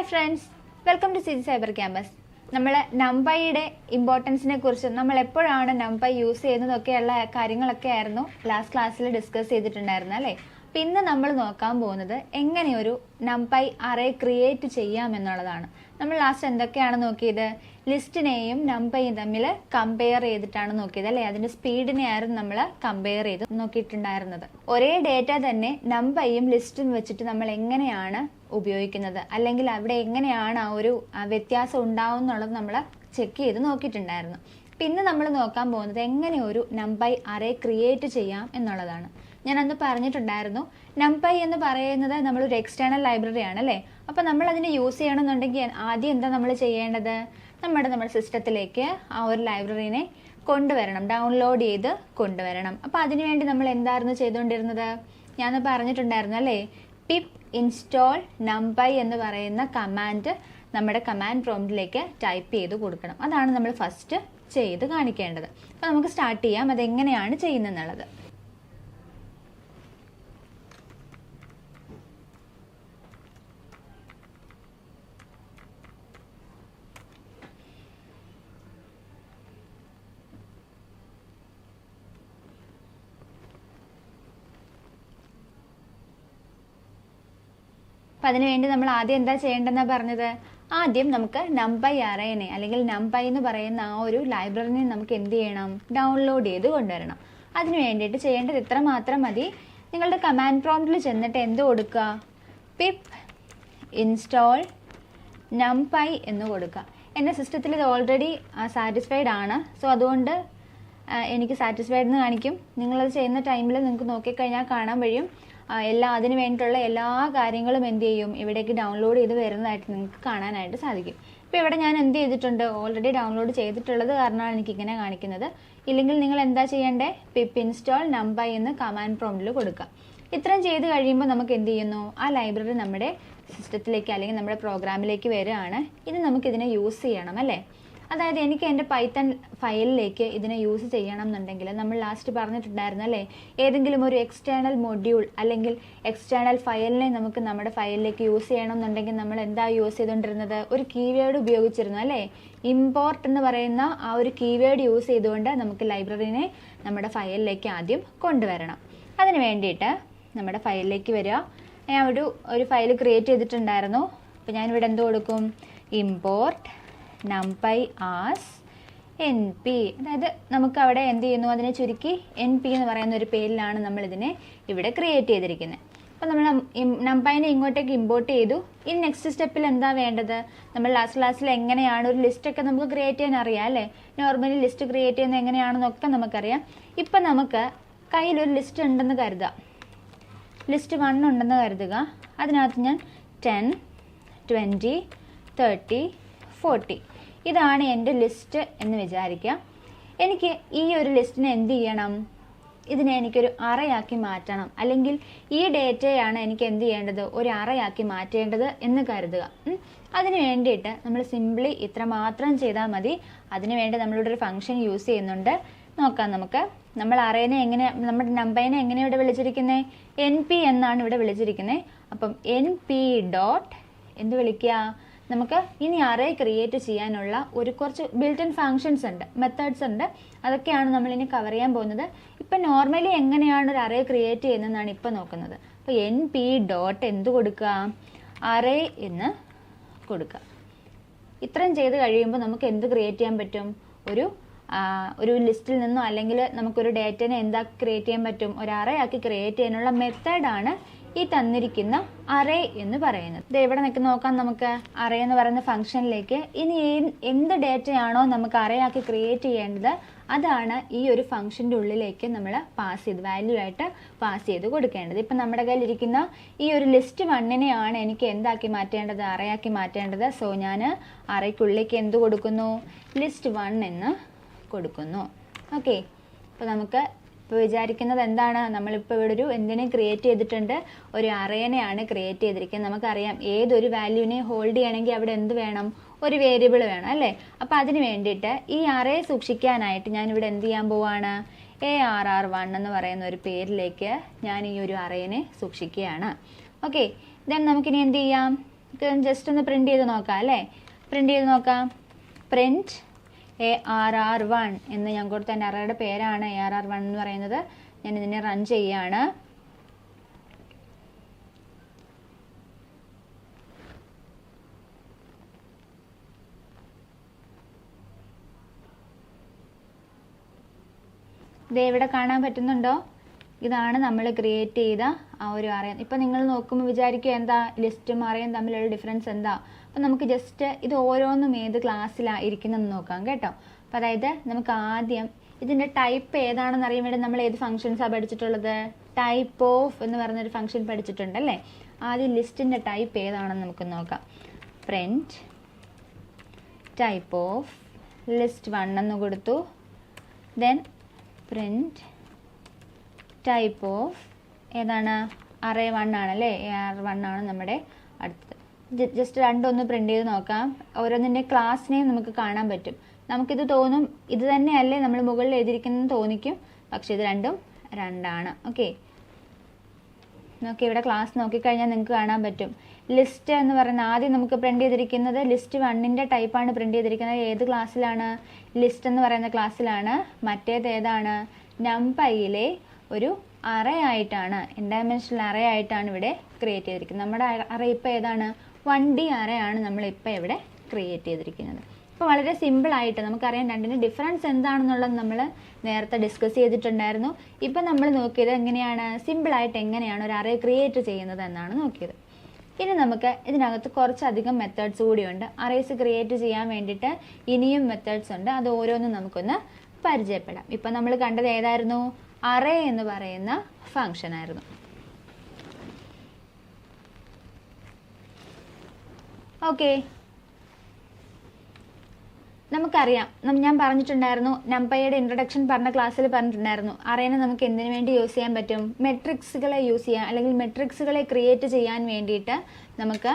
Hi friends welcome to CG Cyber Campus നമ്മൾ നമ്പയുടെ ഇമ്പോർട്ടൻസിനെ കുറിച്ചും നമ്മൾ എപ്പോഴാണ് നമ്പൈ യൂസ് ചെയ്യുന്നതൊക്കെയുള്ള കാര്യങ്ങളൊക്കെ ആയിരുന്നു ലാസ്റ്റ് ക്ലാസ്സിൽ ഡിസ്കസ് ചെയ്തിട്ടുണ്ടായിരുന്നു അല്ലേ? ഇന്ന് നമ്മൾ നോക്കാൻ പോകുന്നത് എങ്ങനെ ഒരു നമ്പൈ അറേ ക്രിയേറ്റ് ചെയ്യാം എന്നുള്ളതാണ് നമ്മൾ ലാസ്റ്റ് എന്തൊക്കെയാണ് നോക്കിയത്? ലിസ്റ്റിനെയും നമ്പയും തമ്മിൽ കമ്പയർ ചെയ്തിട്ടാണ് നോക്കിയത് അല്ലേ? അതിന്റെ സ്പീഡിനെ ആയിരുന്നു നമ്മൾ കമ്പയർ ചെയ്ത് നോക്കിയിട്ടുണ്ടായിരുന്നത്. ഒരേ ഡേറ്റ തന്നെ നമ്പയും ലിസ്റ്റും വെച്ചിട്ട് നമ്മൾ എങ്ങനെയാണ് ഉപയോഗിക്കുന്നത്? അല്ലെങ്കിൽ അവിടെ എങ്ങനെയാണ് ആ ഒരു വ്യത്യാസം ഉണ്ടാവും എന്നുള്ളത് നമ്മൾ ചെക്ക് ചെയ്ത് നോക്കിയിട്ടുണ്ടായിരുന്നു. പിന്നെ നമ്മൾ നോക്കാൻ പോകുന്നത് എങ്ങനെ ഒരു നമ്പൈ അറേ ക്രിയേറ്റ് ചെയ്യാം എന്നുള്ളതാണ്. ഞാൻ അന്ന് പറഞ്ഞിട്ടുണ്ടായിരുന്നു നംപൈ എന്ന് പറയുന്നത് നമ്മളൊരു എക്സ്റ്റേണൽ ലൈബ്രറി ആണ് അല്ലേ? അപ്പോൾ നമ്മൾ അതിനെ യൂസ് ചെയ്യണമെന്നുണ്ടെങ്കിൽ ആദ്യം എന്താ നമ്മൾ ചെയ്യേണ്ടത്? നമ്മുടെ നമ്മുടെ സിസ്റ്റത്തിലേക്ക് ആ ഒരു ലൈബ്രറീനെ കൊണ്ടുവരണം ഡൗൺലോഡ് ചെയ്ത് കൊണ്ടുവരണം. അപ്പോൾ അതിനുവേണ്ടി നമ്മൾ എന്തായിരുന്നു ചെയ്തുകൊണ്ടിരുന്നത്? ഞാൻ പറഞ്ഞിട്ടുണ്ടായിരുന്നു അല്ലേ? പിപ്പ് ഇൻസ്റ്റോൾ നംപൈ എന്ന് പറയുന്ന കമാൻഡ് നമ്മുടെ കമാൻഡ് പ്രോംപ്റ്റിലേക്ക് ടൈപ്പ് ചെയ്ത് കൊടുക്കണം. അതാണ് നമ്മൾ ഫസ്റ്റ് ചെയ്ത് കാണിക്കേണ്ടത്. അപ്പോൾ നമുക്ക് സ്റ്റാർട്ട് ചെയ്യാം അതെങ്ങനെയാണ് ചെയ്യുന്നതെന്നുള്ളത്. അപ്പം അതിനുവേണ്ടി നമ്മൾ ആദ്യം എന്താ ചെയ്യേണ്ടതെന്നാ പറഞ്ഞത്? ആദ്യം നമുക്ക് നമ്പൈ അറേനെ അല്ലെങ്കിൽ നമ്പൈ എന്ന് പറയുന്ന ആ ഒരു ലൈബ്രറിനെ നമുക്ക് എന്ത് ചെയ്യണം? ഡൗൺലോഡ് ചെയ്ത് കൊണ്ടുവരണം. അതിനു വേണ്ടിയിട്ട് ചെയ്യേണ്ടത് ഇത്ര മാത്രം മതി. നിങ്ങളുടെ കമാൻഡ് പ്രോംപ്റ്റിൽ ചെന്നിട്ട് എന്ത് കൊടുക്കുക? പിപ്പ് ഇൻസ്റ്റോൾ നമ്പൈ എന്ന് കൊടുക്കുക. എന്റെ സിസ്റ്റത്തിൽ ഇത് ഓൾറെഡി സാറ്റിസ്ഫൈഡ് ആണ്. സോ അതുകൊണ്ട് എനിക്ക് സാറ്റിസ്ഫൈഡ് എന്ന് കാണിക്കും. നിങ്ങളത് ചെയ്യുന്ന ടൈമിൽ നിങ്ങൾക്ക് നോക്കിക്കഴിഞ്ഞാൽ കാണാൻ കഴിയും. എല്ലാ അതിന് വേണ്ടിയിട്ടുള്ള എല്ലാ കാര്യങ്ങളും എന്ത് ചെയ്യും? ഇവിടേക്ക് ഡൗൺലോഡ് ചെയ്ത് വരുന്നതായിട്ട് നിങ്ങൾക്ക് കാണാനായിട്ട് സാധിക്കും. ഇപ്പോൾ ഇവിടെ ഞാൻ എന്ത് ചെയ്തിട്ടുണ്ട്? ഓൾറെഡി ഡൗൺലോഡ് ചെയ്തിട്ടുള്ളത് കാരണമാണ് എനിക്ക് ഇങ്ങനെ കാണിക്കുന്നത്. ഇല്ലെങ്കിൽ നിങ്ങൾ എന്താ ചെയ്യേണ്ടേ? പിപ്പ് ഇൻസ്റ്റാൾ നമ്പൈ എന്ന് കമാൻഡ് പ്രോംപ്റ്റിൽ കൊടുക്കുക. ഇത്രയും ചെയ്ത് കഴിയുമ്പോൾ നമുക്ക് എന്ത് ചെയ്യുന്നു? ആ ലൈബ്രറി നമ്മുടെ സിസ്റ്റത്തിലേക്ക് അല്ലെങ്കിൽ നമ്മുടെ പ്രോഗ്രാമിലേക്ക് വരികയാണ്. ഇത് നമുക്കിതിനെ യൂസ് ചെയ്യണം അല്ലേ? അതായത് എനിക്ക് എന്റെ പൈത്തൺ ഫയലിലേക്ക് ഇതിനെ യൂസ് ചെയ്യണം എന്നുണ്ടെങ്കിൽ നമ്മൾ ലാസ്റ്റ് പറഞ്ഞിട്ടുണ്ടായിരുന്നു അല്ലേ? ഏതെങ്കിലും ഒരു എക്സ്റ്റേണൽ മൊഡ്യൂൾ അല്ലെങ്കിൽ എക്സ്റ്റേണൽ ഫയലിനെ നമുക്ക് നമ്മുടെ ഫയലിലേക്ക് യൂസ് ചെയ്യണം എന്നുണ്ടെങ്കിൽ നമ്മൾ എന്താ യൂസ് ചെയ്തുകൊണ്ടിരുന്നത്? ഒരു കീവേഡ് ഉപയോഗിച്ചിരുന്നു അല്ലേ? ഇമ്പോർട്ട് എന്ന് പറയുന്ന ആ ഒരു കീവേഡ് യൂസ് ചെയ്തുകൊണ്ട് നമുക്ക് ലൈബ്രറിനെ നമ്മുടെ ഫയലിലേക്ക് ആദ്യം കൊണ്ടുവരണം. അതിന് വേണ്ടിയിട്ട് നമ്മുടെ ഫയലിലേക്ക് വരിക. ഞാൻ ഒരു ഒരു ഫയൽ ക്രിയേറ്റ് ചെയ്തിട്ടുണ്ടായിരുന്നു. അപ്പോൾ ഞാനിവിടെ എന്ത് കൊടുക്കും? Import NumPy as N P. അതായത് നമുക്ക് അവിടെ എന്ത് ചെയ്യുന്നു? അതിനെ ചുരുക്കി എൻ പി എന്ന് പറയുന്ന ഒരു പേരിലാണ് നമ്മൾ ഇതിനെ ഇവിടെ ക്രിയേറ്റ് ചെയ്തിരിക്കുന്നത് അപ്പോൾ നമ്മൾ നമ്പൈനെ ഇങ്ങോട്ടേക്ക് ഇമ്പോർട്ട് ചെയ്തു. ഇനി നെക്സ്റ്റ് സ്റ്റെപ്പിൽ എന്താ വേണ്ടത്? നമ്മൾ ലാസ്റ്റ് ക്ലാസ്സിൽ എങ്ങനെയാണ് ഒരു ലിസ്റ്റൊക്കെ നമുക്ക് ക്രിയേറ്റ് ചെയ്യാൻ അറിയാം അല്ലേ? നോർമലി ലിസ്റ്റ് ക്രിയേറ്റ് ചെയ്യുന്നത് എങ്ങനെയാണെന്നൊക്കെ നമുക്കറിയാം. ഇപ്പം നമുക്ക് കയ്യിലൊരു ലിസ്റ്റ് ഉണ്ടെന്ന് കരുതാം. ലിസ്റ്റ് വൺ ഉണ്ടെന്ന് കരുതുക. അതിനകത്ത് ഞാൻ ടെൻ ട്വന്റി തേർട്ടി ഫോർട്ടി. ഇതാണ് എന്റെ ലിസ്റ്റ് എന്ന് വിചാരിക്കുക. എനിക്ക് ഈ ഒരു ലിസ്റ്റിനെ എന്ത് ചെയ്യണം? ഇതിനെ എനിക്കൊരു അറയാക്കി മാറ്റണം. അല്ലെങ്കിൽ ഈ ഡേറ്റയാണ് എനിക്ക് എന്ത് ചെയ്യേണ്ടത്? ഒരു അറയാക്കി മാറ്റേണ്ടത് എന്ന് കരുതുക. അതിന് വേണ്ടിയിട്ട് നമ്മൾ സിംപ്ലി ഇത്ര മാത്രം ചെയ്താൽ മതി. അതിന് വേണ്ടി നമ്മളിവിടെ ഒരു ഫംഗ്ഷൻ യൂസ് ചെയ്യുന്നുണ്ട്. നോക്കാം നമുക്ക്. നമ്മൾ അറേനെ എങ്ങനെ നമ്മുടെ നമ്പറിനെ എങ്ങനെ ഇവിടെ വിളിച്ചിരിക്കുന്നത് എൻ പി എന്നാണ് ഇവിടെ വിളിച്ചിരിക്കുന്നത് അപ്പം എൻ പി ഡോട്ട് എന്ത് വിളിക്കുക? നമുക്ക് ഇനി അറേ ക്രിയേറ്റ് ചെയ്യാനുള്ള ഒരു കുറച്ച് ബിൽറ്റ് ഇൻ ഫങ്ഷൻസ് ഉണ്ട് മെത്തേഡ്സ് ഉണ്ട്. അതൊക്കെയാണ് നമ്മൾ ഇനി കവർ ചെയ്യാൻ പോകുന്നത്. ഇപ്പം നോർമലി എങ്ങനെയാണ് ഒരു അറേ ക്രിയേറ്റ് ചെയ്യുന്നതെന്നാണ് ഇപ്പം നോക്കുന്നത്. അപ്പോൾ എൻ പി ഡോട്ട് എന്ത് കൊടുക്കുക? അറേ എന്ന് കൊടുക്കുക. ഇത്രയും ചെയ്ത് കഴിയുമ്പോൾ നമുക്ക് എന്ത് ക്രിയേറ്റ് ചെയ്യാൻ പറ്റും? ഒരു ഒരു ലിസ്റ്റിൽ നിന്നോ അല്ലെങ്കിൽ നമുക്കൊരു ഡേറ്റനെ എന്താ ക്രിയേറ്റ് ചെയ്യാൻ പറ്റും? ഒരു അറേ ആക്കി ക്രിയേറ്റ് ചെയ്യാനുള്ള മെത്തേഡാണ് ഈ തന്നിരിക്കുന്ന അറേ എന്ന് പറയുന്നത്. ഇത് എവിടെ നിൽക്കുന്ന നോക്കാം നമുക്ക്. അറേ എന്ന് പറയുന്ന ഫംഗ്ഷനിലേക്ക് ഇനി എന്ത് ഡേറ്റയാണോ നമുക്ക് അറേ ആക്കി ക്രിയേറ്റ് ചെയ്യേണ്ടത് അതാണ് ഈ ഒരു ഫംഗ്ഷന്റെ ഉള്ളിലേക്ക് നമ്മൾ പാസ് ചെയ്ത് വാല്യൂ ആയിട്ട് പാസ് ചെയ്ത് കൊടുക്കേണ്ടത്. ഇപ്പം നമ്മുടെ കയ്യിലിരിക്കുന്ന ഈ ഒരു ലിസ്റ്റ് വണ്ണിനെയാണ് എനിക്ക് എന്താക്കി മാറ്റേണ്ടത്? അറയാക്കി മാറ്റേണ്ടത്. സോ ഞാൻ അറയ്ക്കുള്ളിലേക്ക് എന്ത് കൊടുക്കുന്നു? ലിസ്റ്റ് വൺ എന്ന് കൊടുക്കുന്നു. ഓക്കെ അപ്പോൾ നമുക്ക് ഇപ്പോൾ വിചാരിക്കുന്നത് എന്താണ്? നമ്മളിപ്പോൾ ഇവിടെ ഒരു എന്തിനെ ക്രിയേറ്റ് ചെയ്തിട്ടുണ്ട്? ഒരു അറേനെയാണ് ക്രിയേറ്റ് ചെയ്തിരിക്കുന്നത്. നമുക്കറിയാം ഏതൊരു വാല്യൂവിനെ ഹോൾഡ് ചെയ്യണമെങ്കിൽ അവിടെ എന്ത് വേണം? ഒരു വേരിയബിൾ വേണം അല്ലേ? അപ്പോൾ അതിന് വേണ്ടിയിട്ട് ഈ അറേ സൂക്ഷിക്കാനായിട്ട് ഞാൻ ഇവിടെ എന്ത് ചെയ്യാൻ പോവാണ്? എ ആർ ആർ വൺ എന്ന് പറയുന്ന ഒരു പേരിലേക്ക് ഞാൻ ഈ ഒരു അറേനെ സൂക്ഷിക്കുകയാണ്. ഓക്കെ ദെൻ നമുക്കിനി എന്ത് ചെയ്യാം? ജസ്റ്റ് ഒന്ന് പ്രിന്റ് ചെയ്ത് നോക്കാം അല്ലേ? പ്രിന്റ് ചെയ്ത് നോക്കാം. Print A R R one എന്ന് ഞാൻ കൊടുത്ത എന്റെ അറയുടെ പേരാണ് എ ആർ ആർ വൺ എന്ന് പറയുന്നത്. ഞാൻ ഇതിനെ റൺ ചെയ്യാണ്. ഇത് ഇവിടെ കാണാൻ പറ്റുന്നുണ്ടോ? ഇതാണ് നമ്മൾ ക്രിയേറ്റ് ചെയ്ത ആ ഒരു അറിയാം ഇപ്പം നിങ്ങൾ നോക്കുമ്പോൾ വിചാരിക്കുക എന്താ ലിസ്റ്റും അറിയാൻ തമ്മിലുള്ള ഡിഫറൻസ് എന്താ? അപ്പം നമുക്ക് ജസ്റ്റ് ഇത് ഓരോന്നും ഏത് ക്ലാസ്സിലാണ് ഇരിക്കുന്നതെന്ന് നോക്കാം കേട്ടോ. അപ്പം അതായത് നമുക്ക് ആദ്യം ഇതിന്റെ ടൈപ്പ് ഏതാണെന്ന് അറിയാൻ വേണ്ടി നമ്മൾ ഏത് ഫംഗ്ഷൻസാണ് പഠിച്ചിട്ടുള്ളത്? ടൈപ്പ് ഓഫ് എന്ന് പറഞ്ഞൊരു ഫംഗ്ഷൻ പഠിച്ചിട്ടുണ്ട് അല്ലേ? ആദ്യം ലിസ്റ്റിന്റെ ടൈപ്പ് ഏതാണെന്ന് നമുക്ക് നോക്കാം. Print type of list one എന്ന് കൊടുത്തു. ദെൻ പ്രിന്റ് ടൈപ്പ് ഓഫ് ഏതാണ്? അറേ വൺ ആണല്ലേ? എ ആർ വൺ ആണ് നമ്മുടെ അടുത്തത്. ജസ്റ്റ് രണ്ടൊന്ന് പ്രിന്റ് ചെയ്ത് നോക്കാം. ഓരോന്നിന്റെ ക്ലാസ് നെയിം നമുക്ക് കാണാൻ പറ്റും. നമുക്കിത് തോന്നും ഇത് തന്നെയല്ലേ നമ്മൾ മുകളിൽ എഴുതിയിരിക്കുന്നത് തോന്നിക്കും. പക്ഷേ ഇത് രണ്ടും രണ്ടാണ്. ഓക്കെ നോക്കി ഇവിടെ ക്ലാസ് നോക്കിക്കഴിഞ്ഞാൽ നിങ്ങൾക്ക് കാണാൻ പറ്റും. ലിസ്റ്റ് എന്ന് പറയുന്നത് ആദ്യം നമുക്ക് പ്രിന്റ് ചെയ്തിരിക്കുന്നത് ലിസ്റ്റ് വണ്ണിന്റെ ടൈപ്പാണ് പ്രിന്റ് ചെയ്തിരിക്കുന്നത്. ഏത് ക്ലാസ്സിലാണ് ലിസ്റ്റ് എന്ന് പറയുന്ന ക്ലാസ്സിലാണ് മറ്റേത് ഏതാണ്? നംപൈയിലെ ഒരു അറേ ആയിട്ടാണ്. ഇൻഡയമെൻഷണൽ അറേ ആയിട്ടാണ് ഇവിടെ ക്രിയേറ്റ് ചെയ്തിരിക്കുന്നത്. നമ്മുടെ അറേ ഇപ്പോൾ ഏതാണ്? വൺ ഡി ആണ് നമ്മൾ ഇപ്പോൾ ഇവിടെ ക്രിയേറ്റ് ചെയ്തിരിക്കുന്നത്. അപ്പോൾ വളരെ സിമ്പിളായിട്ട് നമുക്കറിയാം രണ്ടിന്റെ ഡിഫറൻസ് എന്താണെന്നുള്ളത് നമ്മൾ നേരത്തെ ഡിസ്കസ് ചെയ്തിട്ടുണ്ടായിരുന്നു. ഇപ്പം നമ്മൾ നോക്കിയത് എങ്ങനെയാണ് സിമ്പിളായിട്ട് എങ്ങനെയാണ് ഒരു അറേ ക്രിയേറ്റ് ചെയ്യുന്നത് എന്നാണ് നോക്കിയത്. ഇനി നമുക്ക് ഇതിനകത്ത് കുറച്ചധികം മെത്തേഡ്സ് കൂടിയുണ്ട്. അറേസ് ക്രിയേറ്റ് ചെയ്യാൻ വേണ്ടിയിട്ട് ഇനിയും മെത്തേഡ്സ് ഉണ്ട്. അത് ഓരോന്നും നമുക്കൊന്ന് പരിചയപ്പെടാം. ഇപ്പം നമ്മൾ കണ്ടത് ഏതായിരുന്നു? അറേ എന്ന് പറയുന്ന ഫങ്ഷൻ ആയിരുന്നു. ഓക്കെ. നമുക്കറിയാം. ഞാൻ പറഞ്ഞിട്ടുണ്ടായിരുന്നു നമ്പയുടെ ഇൻട്രൊഡക്ഷൻ പറഞ്ഞ ക്ലാസ്സിൽ പറഞ്ഞിട്ടുണ്ടായിരുന്നു. അറേനെ നമുക്ക് എന്തിനു വേണ്ടി യൂസ് ചെയ്യാൻ പറ്റും? മെട്രിക്സുകളെ യൂസ് ചെയ്യാൻ അല്ലെങ്കിൽ മെട്രിക്സുകളെ ക്രിയേറ്റ് ചെയ്യാൻ വേണ്ടിയിട്ട് നമുക്ക്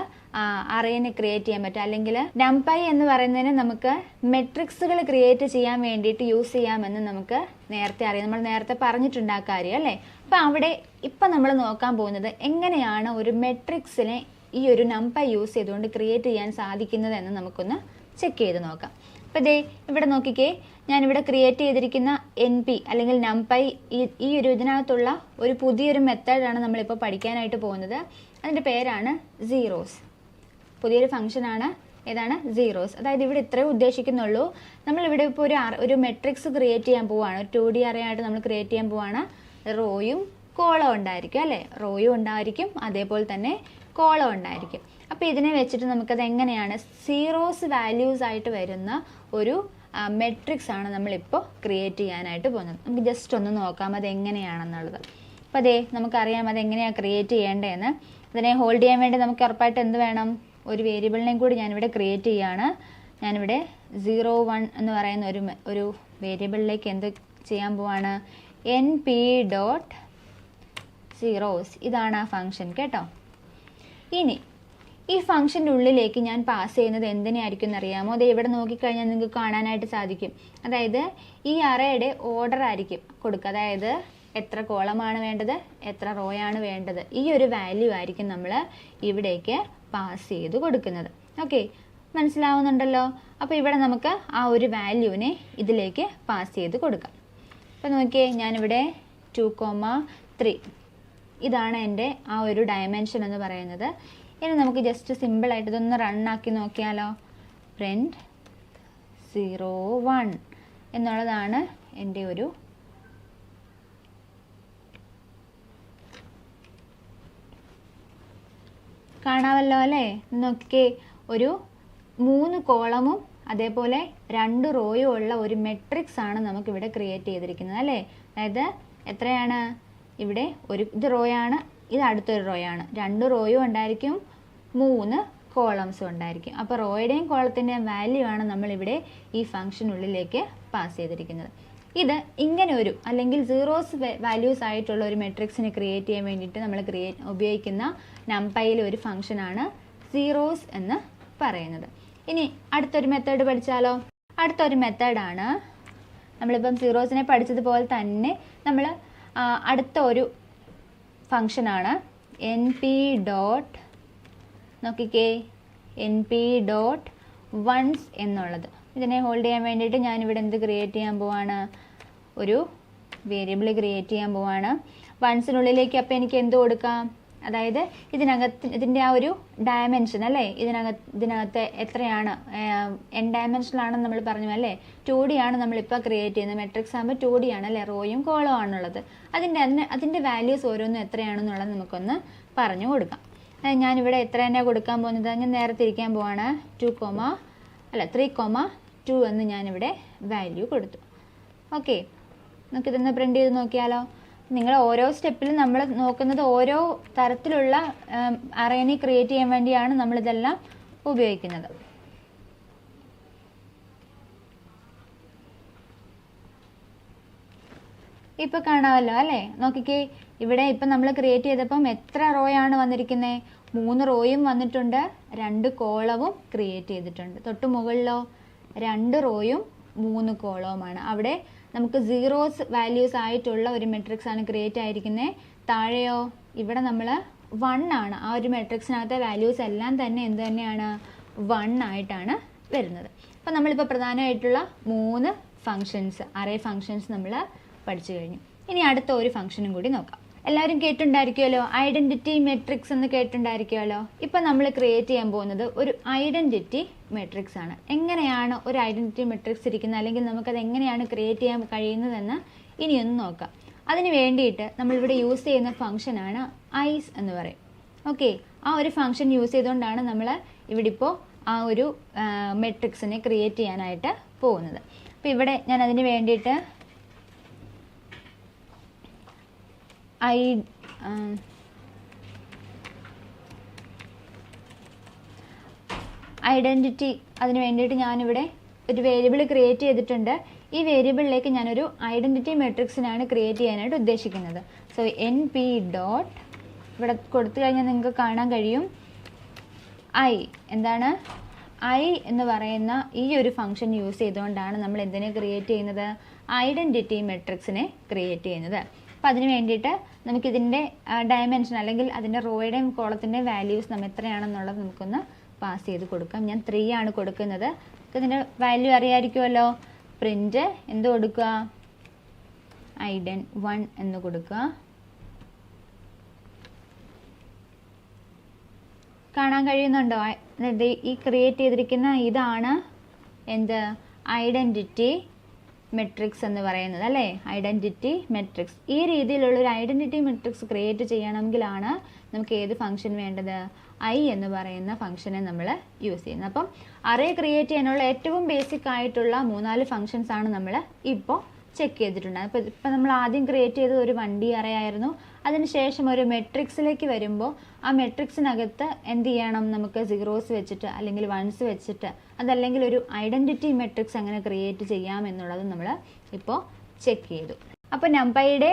അറേനെ ക്രിയേറ്റ് ചെയ്യാൻ പറ്റും. അല്ലെങ്കിൽ നമ്പൈ എന്ന് പറയുന്നതിന് നമുക്ക് മെട്രിക്സുകൾ ക്രിയേറ്റ് ചെയ്യാൻ വേണ്ടിയിട്ട് യൂസ് ചെയ്യാമെന്ന് നമുക്ക് നേരത്തെ അറിയാം. നമ്മൾ നേരത്തെ പറഞ്ഞിട്ടുണ്ട് അല്ലേ? അപ്പം അവിടെ ഇപ്പം നമ്മൾ നോക്കാൻ പോകുന്നത് എങ്ങനെയാണ് ഒരു മെട്രിക്സിനെ ഈ ഒരു നമ്പർ യൂസ് ചെയ്തുകൊണ്ട് ക്രിയേറ്റ് ചെയ്യാൻ സാധിക്കുന്നത് എന്ന് നമുക്കൊന്ന് ചെക്ക് ചെയ്ത് നോക്കാം. അപ്പോൾ ദേ ഇവിടെ നോക്കിക്കേ ഞാനിവിടെ ക്രിയേറ്റ് ചെയ്തിരിക്കുന്ന എൻ പി അല്ലെങ്കിൽ നംപൈ ഈ ഒരു ഇതിനകത്തുള്ള ഒരു പുതിയൊരു മെത്തേഡാണ് നമ്മളിപ്പോൾ പഠിക്കാനായിട്ട് പോകുന്നത്. അതിന്റെ പേരാണ് സീറോസ് പുതിയൊരു ഫംഗ്ഷനാണ് ഏതാണ്? സീറോസ് അതായത് ഇവിടെ ഇത്രയും ഉദ്ദേശിക്കുന്നുള്ളൂ. നമ്മളിവിടെ ഇപ്പോൾ ഒരു ഒരു മെട്രിക്സ് ക്രിയേറ്റ് ചെയ്യാൻ പോവുകയാണ് ഒരു ടു ഡി ആയിട്ട് നമ്മൾ ക്രിയേറ്റ് ചെയ്യാൻ പോവുകയാണ് റോയും കോളം ഉണ്ടായിരിക്കും അല്ലേ? റോയും ഉണ്ടായിരിക്കും. അതേപോലെ തന്നെ കോളം ഉണ്ടായിരിക്കും. അപ്പോൾ ഇതിനെ വെച്ചിട്ട് നമുക്കത് എങ്ങനെയാണ്? സീറോസ് വാല്യൂസ് ആയിട്ട് വരുന്ന ഒരു മെട്രിക്സ് ആണ് നമ്മളിപ്പോൾ ക്രിയേറ്റ് ചെയ്യാനായിട്ട് പോകുന്നത്. നമുക്ക് ജസ്റ്റ് ഒന്ന് നോക്കാം അത് എങ്ങനെയാണെന്നുള്ളത് അപ്പോൾ അതേ നമുക്കറിയാം അത് എങ്ങനെയാണ് ക്രിയേറ്റ് ചെയ്യേണ്ടതെന്ന്. അതിനെ ഹോൾഡ് ചെയ്യാൻ വേണ്ടി നമുക്ക് ഉറപ്പായിട്ട് എന്ത് വേണം? ഒരു വേരിയബിളിനെയും കൂടി ഞാനിവിടെ ക്രിയേറ്റ് ചെയ്യാണ്. ഞാനിവിടെ സീറോ വൺ എന്ന് പറയുന്ന ഒരു ഒരു വേരിയബിളിലേക്ക് എന്ത് ചെയ്യാൻ പോവാണ്? എൻ പി ഡോട്ട് സീറോസ് ഇതാണ് ആ ഫംഗ്ഷൻ കേട്ടോ. ഇനി ഈ ഫംഗ്ഷന്റെ ഉള്ളിലേക്ക് ഞാൻ പാസ് ചെയ്യുന്നത് എന്തിനായിരിക്കും എന്നറിയാമോ അത് ഇവിടെ നോക്കിക്കഴിഞ്ഞാൽ നിങ്ങൾക്ക് കാണാനായിട്ട് സാധിക്കും. അതായത് ഈ അറയുടെ ഓർഡർ ആയിരിക്കും കൊടുക്കുക. അതായത് എത്ര കോളമാണ് വേണ്ടത്? എത്ര റോയാണ് വേണ്ടത്? ഈ ഒരു വാല്യൂ ആയിരിക്കും നമ്മൾ ഇവിടേക്ക് പാസ് ചെയ്ത് കൊടുക്കുന്നത്. ഓക്കെ മനസ്സിലാവുന്നുണ്ടല്ലോ? അപ്പോൾ ഇവിടെ നമുക്ക് ആ ഒരു വാല്യൂവിനെ ഇതിലേക്ക് പാസ് ചെയ്ത് കൊടുക്കാം. അപ്പോൾ നോക്കിയേ ഞാനിവിടെ ടു കോമ ത്രീ ഇതാണ് എന്റെ ആ ഒരു ഡയമെൻഷൻ എന്ന് പറയുന്നത്. ഇനി നമുക്ക് ജസ്റ്റ് സിമ്പിളായിട്ട് ഇതൊന്ന് റണ്ണാക്കി നോക്കിയാലോ? പ്രിന്റ് സീറോ വൺ എന്നുള്ളതാണ് എന്റെ ഒരു കാണാമല്ലോ അല്ലേ? നോക്കിക്കേ ഒരു മൂന്ന് കോളമും അതേപോലെ രണ്ട് റോയും ഉള്ള ഒരു മെട്രിക്സ് ആണ് നമുക്കിവിടെ ക്രിയേറ്റ് ചെയ്തിരിക്കുന്നത് അല്ലേ? അതായത് എത്രയാണ്? ഇവിടെ ഒരു ഇത് റോയാണ് ഇത് അടുത്തൊരു റോയാണ് രണ്ട് റോയും ഉണ്ടായിരിക്കും മൂന്ന് കോളംസും ഉണ്ടായിരിക്കും. അപ്പോൾ റോയുടെയും കോളത്തിന്റെയും വാല്യൂ ആണ് നമ്മളിവിടെ ഈ ഫംഗ്ഷനുള്ളിലേക്ക് പാസ് ചെയ്തിരിക്കുന്നത്. ഇത് ഇങ്ങനെ ഒരു അല്ലെങ്കിൽ സീറോസ് വാല്യൂസ് ആയിട്ടുള്ള ഒരു മെട്രിക്സിനെ ക്രിയേറ്റ് ചെയ്യാൻ വേണ്ടിയിട്ട് നമ്മൾ ക്രിയേറ്റ് ഉപയോഗിക്കുന്ന നംപൈയിലെ ഒരു ഫംഗ്ഷനാണ് സീറോസ് എന്ന് പറയുന്നത്. ഇനി അടുത്തൊരു മെത്തേഡ് പഠിച്ചാലോ? അടുത്തൊരു മെത്തേഡാണ് നമ്മളിപ്പം സീറോസിനെ പഠിച്ചതുപോലെ തന്നെ നമ്മൾ അടുത്ത ഒരു ഫങ്ഷനാണ് എൻ പി ഡോട്ട് നോക്കിക്കേ. എൻ പി ഡോട്ട് വൺസ് എന്നുള്ളത്. ഇതിനെ ഹോൾഡ് ചെയ്യാൻ വേണ്ടിയിട്ട് ഞാനിവിടെ എന്ത് ക്രിയേറ്റ് ചെയ്യാൻ പോവാണ്? ഒരു വേരിയബിൾ ക്രിയേറ്റ് ചെയ്യാൻ പോവാണ്. വൺസിനുള്ളിലേക്ക് അപ്പോൾ എനിക്ക് എന്ത് കൊടുക്കാം? അതായത് ഇതിനകത്ത് ഇതിന്റെ ആ ഒരു ഡയമെൻഷൻ അല്ലേ? ഇതിനകത്ത് ഇതിനകത്ത് എത്രയാണ് എൻ ഡയമെൻഷനാണെന്ന് നമ്മൾ പറഞ്ഞു അല്ലേ? ടു ഡി ആണ് നമ്മളിപ്പോൾ ക്രിയേറ്റ് ചെയ്യുന്നത്. മെട്രിക്സ് ആകുമ്പോൾ ടു ഡി ആണ് അല്ലേ? റോയും കോളോ ആണുള്ളത്. അതിന്റെ അതിന് അതിന്റെ വാല്യൂസ് ഓരോന്നും എത്രയാണെന്നുള്ളത് നമുക്കൊന്ന് പറഞ്ഞു കൊടുക്കാം. ഞാനിവിടെ എത്ര തന്നെ കൊടുക്കാൻ പോകുന്നത്? ഞാൻ നേരെ തിരിക്കാൻ പോവാണ്. ടു കോമ അല്ല ത്രീ കോമ ടു എന്ന് ഞാനിവിടെ വാല്യൂ കൊടുത്തു. ഓക്കെ നമുക്കിതൊന്ന് പ്രിന്റ് ചെയ്ത് നോക്കിയാലോ? നിങ്ങൾ ഓരോ സ്റ്റെപ്പിലും നമ്മൾ നോക്കുന്നത് ഓരോ തരത്തിലുള്ള അറേനെ ക്രിയേറ്റ് ചെയ്യാൻ വേണ്ടിയാണ് നമ്മളിതെല്ലാം ഉപയോഗിക്കുന്നത്. ഇപ്പൊ കാണാമല്ലോ അല്ലേ? നോക്കിക്കേ ഇവിടെ ഇപ്പൊ നമ്മൾ ക്രിയേറ്റ് ചെയ്തപ്പം എത്ര റോയാണ് വന്നിരിക്കുന്നത് മൂന്ന് റോയും വന്നിട്ടുണ്ട് രണ്ട് കോളവും ക്രിയേറ്റ് ചെയ്തിട്ടുണ്ട്. തൊട്ട് മുകളിലോ രണ്ട് റോയും മൂന്ന് കോളവുമാണ് അവിടെ നമുക്ക് സീറോസ് വാല്യൂസ് ആയിട്ടുള്ള ഒരു മെട്രിക്സ് ആണ് ക്രിയേറ്റ് ആയിരിക്കുന്നത് താഴെയോ? ഇവിടെ നമ്മൾ വൺ ആണ്. ആ ഒരു മെട്രിക്സിനകത്തെ വാല്യൂസ് എല്ലാം തന്നെ എന്ത് തന്നെയാണ്? വൺ ആയിട്ടാണ് വരുന്നത്. അപ്പോൾ നമ്മളിപ്പോൾ പ്രധാനമായിട്ടുള്ള മൂന്ന് ഫങ്ഷൻസ് അറേ ഫങ്ഷൻസ് നമ്മൾ പഠിച്ചു കഴിഞ്ഞു. ഇനി അടുത്ത ഒരു ഫങ്ഷനും കൂടി നോക്കാം. എല്ലാവരും കേട്ടിട്ടുണ്ടായിരിക്കുമല്ലോ? ഐഡന്റിറ്റി മെട്രിക്സ് എന്ന് കേട്ടിട്ടുണ്ടായിരിക്കുമല്ലോ? ഇപ്പം നമ്മൾ ക്രിയേറ്റ് ചെയ്യാൻ പോകുന്നത് ഒരു ഐഡന്റിറ്റി മെട്രിക്സ് ആണ്. എങ്ങനെയാണ് ഒരു ഐഡന്റിറ്റി മെട്രിക്സ് ഇരിക്കുന്നത്? അല്ലെങ്കിൽ നമുക്കത് എങ്ങനെയാണ് ക്രിയേറ്റ് ചെയ്യാൻ കഴിയുന്നതെന്ന് ഇനിയൊന്ന് നോക്കാം. അതിന് വേണ്ടിയിട്ട് നമ്മളിവിടെ യൂസ് ചെയ്യുന്ന ഫംഗ്ഷനാണ് ഐസ് എന്ന് പറയും. ഓക്കെ ആ ഒരു ഫംഗ്ഷൻ യൂസ് ചെയ്തുകൊണ്ടാണ് നമ്മൾ ഇവിടെ ഇപ്പോൾ ആ ഒരു മെട്രിക്സിനെ ക്രിയേറ്റ് ചെയ്യാനായിട്ട് പോകുന്നത്. അപ്പോൾ ഇവിടെ ഞാൻ അതിന് വേണ്ടിയിട്ട് ഐ ഐഡന്റിറ്റി അതിന് വേണ്ടിയിട്ട് ഞാനിവിടെ ഒരു വേരിയബിൾ ക്രിയേറ്റ് ചെയ്തിട്ടുണ്ട്. ഈ വേരിയബിളിലേക്ക് ഞാനൊരു ഐഡന്റിറ്റി മെട്രിക്സിനാണ് ക്രിയേറ്റ് ചെയ്യാനായിട്ട് ഉദ്ദേശിക്കുന്നത്. സോ എൻ പി ഡോട്ട് ഇവിടെ കൊടുത്തു കഴിഞ്ഞാൽ നിങ്ങൾക്ക് കാണാൻ കഴിയും. ഐ എന്താണ്? ഐ എന്ന് പറയുന്ന ഈ ഒരു ഫംഗ്ഷൻ യൂസ് ചെയ്തുകൊണ്ടാണ് നമ്മൾ എന്തിനെ ക്രിയേറ്റ് ചെയ്യുന്നത്? ഐഡന്റിറ്റി മെട്രിക്സിനെ ക്രിയേറ്റ് ചെയ്യുന്നത്. അപ്പോൾ അതിന് വേണ്ടിയിട്ട് നമുക്കിതിന്റെ ഡയമെൻഷൻ അല്ലെങ്കിൽ അതിന്റെ റോയുടെയും കോളത്തിന്റെ വാല്യൂസ് നമ്മൾ എത്രയാണെന്നുള്ളത് നമുക്കൊന്ന് പാസ് ചെയ്ത് കൊടുക്കാം. ഞാൻ ത്രീ ആണ് കൊടുക്കുന്നത്. ഇതിന്റെ വാല്യൂ അറിയാമായിരിക്കുമല്ലോ പ്രിന്റ് എന്ത് കൊടുക്കുക? ഐഡൻ വൺ എന്ന് കൊടുക്കുക. കാണാൻ കഴിയുന്നുണ്ടോ? ഈ ക്രിയേറ്റ് ചെയ്തിരിക്കുന്ന ഇതാണ് എന്ത്? ഐഡന്റിറ്റി മെട്രിക്സ് എന്ന് പറയുന്നത് അല്ലേ? ഐഡന്റിറ്റി മെട്രിക്സ് ഈ രീതിയിലുള്ള ഒരു ഐഡന്റിറ്റി മെട്രിക്സ് ക്രിയേറ്റ് ചെയ്യണമെങ്കിലാണ് നമുക്ക് ഏത് ഫംഗ്ഷൻ വേണ്ടത്? ഐ എന്ന് പറയുന്ന ഫംഗ്ഷനെ നമ്മൾ യൂസ് ചെയ്യുന്നത്. അപ്പം അറേ ക്രിയേറ്റ് ചെയ്യാനുള്ള ഏറ്റവും ബേസിക് ആയിട്ടുള്ള മൂന്നാൽ ഫംഗ്ഷൻസ് ആണ് നമ്മൾ ഇപ്പോൾ ചെക്ക് ചെയ്തിട്ടുണ്ട് അപ്പോൾ ഇപ്പം നമ്മൾ ആദ്യം ക്രിയേറ്റ് ചെയ്തത് ഒരു വണ്ടി അറേ ആയിരുന്നു. അതിനുശേഷം ഒരു മെട്രിക്സിലേക്ക് വരുമ്പോൾ ആ മെട്രിക്സിനകത്ത് എന്ത് ചെയ്യണം നമുക്ക് സീറോസ് വെച്ചിട്ട് അല്ലെങ്കിൽ വൺസ് വെച്ചിട്ട് അതല്ലെങ്കിൽ ഒരു ഐഡന്റിറ്റി മെട്രിക്സ് അങ്ങനെ ക്രിയേറ്റ് ചെയ്യാം എന്നുള്ളത് നമ്മൾ ഇപ്പോൾ ചെക്ക് ചെയ്തു. അപ്പോൾ നമ്പയുടെ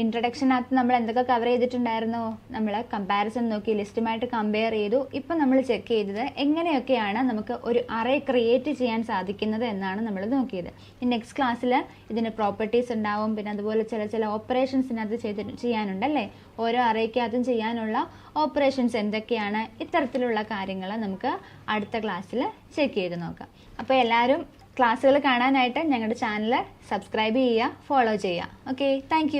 ഇൻട്രഡക്ഷനകത്ത് നമ്മൾ എന്തൊക്കെ കവർ ചെയ്തിട്ടുണ്ടായിരുന്നു? നമ്മൾ കമ്പാരിസൺ നോക്കി ലിസ്റ്റുമായിട്ട് കമ്പയർ ചെയ്തു. ഇപ്പം നമ്മൾ ചെക്ക് ചെയ്തത് എങ്ങനെയൊക്കെയാണ് നമുക്ക് ഒരു അറേ ക്രിയേറ്റ് ചെയ്യാൻ സാധിക്കുന്നത് എന്നാണ് നമ്മൾ നോക്കിയത്. നെക്സ്റ്റ് ക്ലാസ്സിൽ ഇതിന് പ്രോപ്പർട്ടീസ് ഉണ്ടാവും. പിന്നെ അതുപോലെ ചില ചില ഓപ്പറേഷൻസിനകത്ത് ചെയ്ത് ചെയ്യാനുണ്ടല്ലേ ഓരോ അറേക്കകത്തും ചെയ്യാനുള്ള ഓപ്പറേഷൻസ് എന്തൊക്കെയാണ്? ഇത്തരത്തിലുള്ള കാര്യങ്ങൾ നമുക്ക് അടുത്ത ക്ലാസ്സിൽ ചെക്ക് ചെയ്ത് നോക്കാം. അപ്പോൾ എല്ലാവരും ക്ലാസ്സുകൾ കാണാനായിട്ട് ഞങ്ങളുടെ ചാനൽ സബ്സ്ക്രൈബ് ചെയ്യുക ഫോളോ ചെയ്യുക. Okay thank